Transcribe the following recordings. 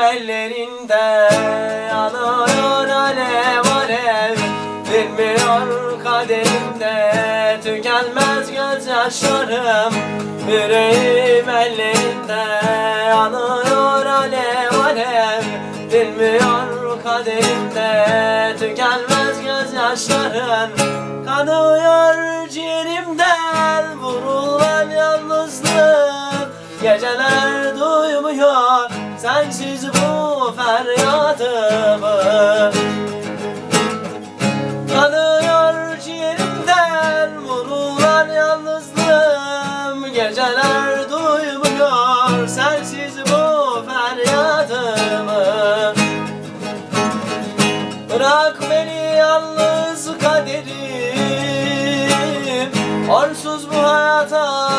ellerinde Yanıyor alev alev Bilmiyor kaderimde Tükenmez gözyaşlarım. Yüreğim ellerinde Yanıyor alev alev Bilmiyor kaderimde Tükenmez gözyaşların Kanıyor ciğerimden Vurulan yalnızlığım Geceler duymuyor Sensiz bu feryadımı Kanıyor ciğerimden Vurulan yalnızlığım. Geceler duymuyor Sensiz bu feryadımı. Bırak beni yalnız kaderim. Onsuz bu hayata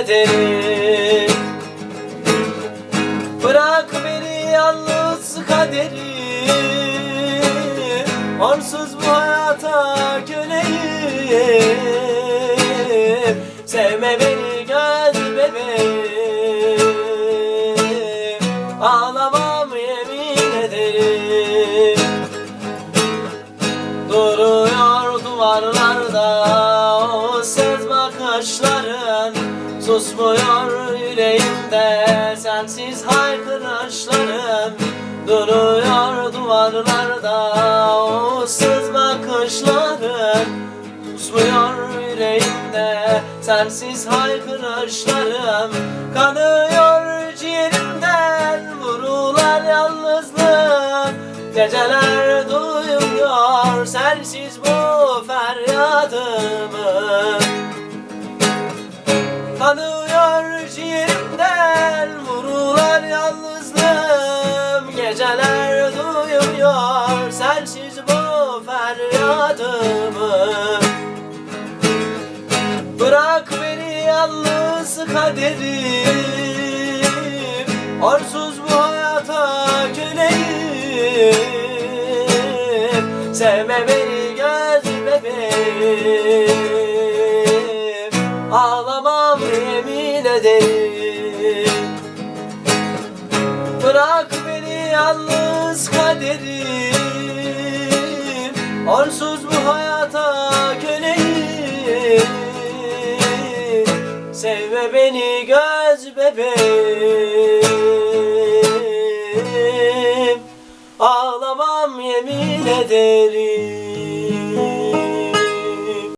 ederim. Bırak beni yalnız kaderim Onsuz bu hayata köleyim Sevme beni göz bebeğim. Ağlamam yemin ederim. Duruyor duvarlarda Susmuyor yüreğimde sensiz haykırışların Duruyor duvarlarda. O söz bakışların Susmuyor yüreğimde sensiz haykırışlarım Kanıyor ciğerimden. Vurulan yalnızlığım Geceler duymuyor sensiz bu feryadımı Kanıyor ciğerimden vurulan yalnızlığım. Geceler duymuyor sensiz bu feryadımı. Bırak beni yalnız kaderim Onsuz bu hayata köleyim Sevme beni göz bebeğim Ağlamam ederim Bırak beni yalnız kaderim Onsuz bu hayata köleyim. Sevme beni göz bebeğim Ağlamam yemin ederim